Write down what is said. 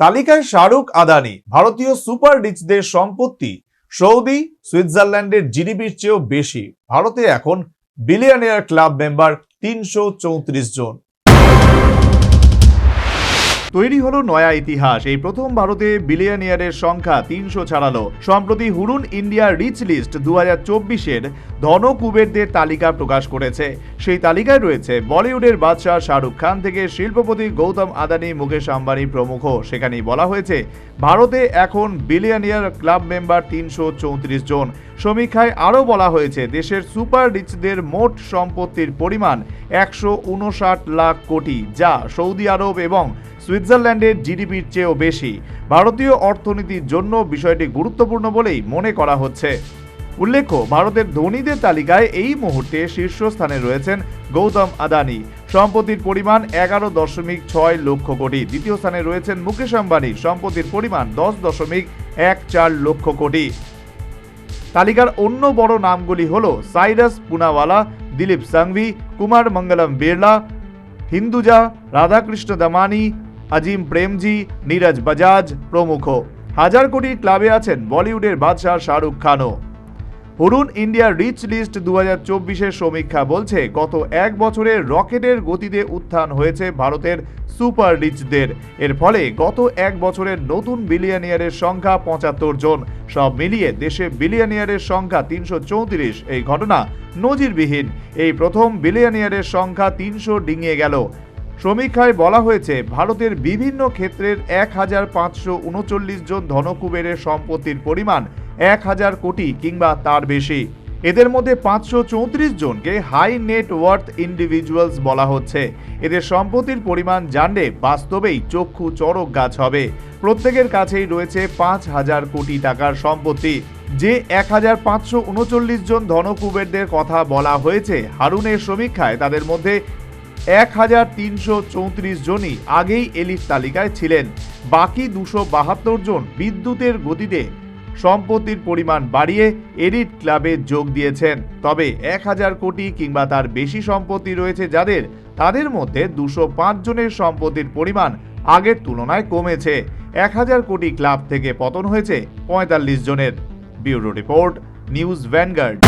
তালিকায় শাহরুখ, আদানি। ভারতীয় সুপার রিচদের সম্পত্তি সৌদি সুইজারল্যান্ডের জিডিপির চেয়েও বেশি। ভারতে এখন বিলিয়নিয়ার ক্লাব মেম্বার তিনশো চৌত্রিশ জন। তৈরি হলো নয়া ইতিহাস। এই প্রথম ভারতে বিলিয়নিয়ারের সংখ্যা তিনশো ছাড়ালো। সম্প্রতি হুরুন ইন্ডিয়া রিচ লিস্ট দু হাজার চব্বিশের ধন কুবেরদের তালিকা প্রকাশ করেছে। সেই তালিকায় রয়েছে বলিউডের বাদশাহ শাহরুখ খান থেকে শিল্পপতি গৌতম আদানি, মুকেশ আম্বানি প্রমুখ। সেখানেই বলা হয়েছে, ভারতে এখন বিলিয়নিয়ার ক্লাব মেম্বার তিনশো চৌত্রিশ জন। সমীক্ষায় আরও বলা হয়েছে, দেশের সুপার রিচদের মোট সম্পত্তির পরিমাণ একশো উনষাট লাখ কোটি, যা সৌদি আরব এবং সুইজারল্যান্ডের জিডিপির চেয়েও বেশি। ভারতীয় অর্থনীতির জন্য বিষয়টি গুরুত্বপূর্ণ বলেই মনে করা হচ্ছে। উল্লেখ্য, ভারতের ধনীদের তালিকায় এই মুহূর্তে শীর্ষস্থানে রয়েছেন গৌতম আদানি। সম্পত্তির পরিমাণ এগারো দশমিক ছয় লক্ষ কোটি। দ্বিতীয় স্থানে রয়েছেন মুকেশ আম্বানি। সম্পত্তির পরিমাণ দশ দশমিক এক চার লক্ষ কোটি। তালিকার অন্য বড় নামগুলি হল সাইরাস পুনাওয়ালা, দিলীপ সাংভি, কুমার মঙ্গলম বিড়লা, হিন্দুজা, রাধাকৃষ্ণ দামানি আজিম প্রেমজি, নীরজ বাজাজ প্রমুখ। হাজার কোটি ক্লাবে আছেন বলিউডের বাদশাহ শাহরুখ খানও। হুরুন ইন্ডিয়া রিচ লিস্ট দু হাজার সমীক্ষা বলছে, গত এক বছরে রকেটের গতিতে উত্থান হয়েছে ভারতের সুপার রিচদের। এর ফলে গত এক বছরের নতুন বিলিয়নিয়ারের সংখ্যা পঁচাত্তর জন। সব মিলিয়ে দেশে বিলিয়নিয়ারের সংখ্যা তিনশো চৌত্রিশ। এই ঘটনা নজিরবিহীন। এই প্রথম বিলিয়নিয়ারের সংখ্যা তিনশো ডিঙিয়ে গেল। সমীক্ষায় বলা হয়েছে, ভারতের বিভিন্ন ক্ষেত্রের এক হাজার পাঁচশো উনচল্লিশ জন ধনকুবেরের সম্পত্তির পরিমাণ এক হাজার কোটি কিংবা তার বেশি। এদের মধ্যে পাঁচশো চৌত্রিশ জনকে হাই নেট ওয়ার্থ ইন্ডিভিজুয়ালস বলা হচ্ছে। এদের সম্পত্তির পরিমাণ জানলে বাস্তবেই চক্ষু চরক গাছ হবে। প্রত্যেকের কাছেই রয়েছে পাঁচ হাজার কোটি টাকার সম্পত্তি। যে এক হাজার পাঁচশো উনচল্লিশ জন ধনকুবেরদের কথা বলা হয়েছে, হারুনের সমীক্ষায় তাদের মধ্যে এক হাজার তিনশো চৌত্রিশ জনই আগেই এলিট তালিকায় ছিলেন। বাকি দুশো বাহাত্তর জন বিদ্যুতের গতিতে সম্পত্তির পরিমাণ বাড়িয়ে এলিট ক্লাবে যোগ দিয়েছেন। তবে এক হাজার কোটি কিংবা তার বেশি সম্পত্তি রয়েছে যাদের, তাদের মধ্যে দুশো জনের সম্পত্তির পরিমাণ আগের তুলনায় কমেছে। এক হাজার কোটি ক্লাব থেকে পতন হয়েছে পঁয়তাল্লিশ জনের। Bureau report, news Vanguard.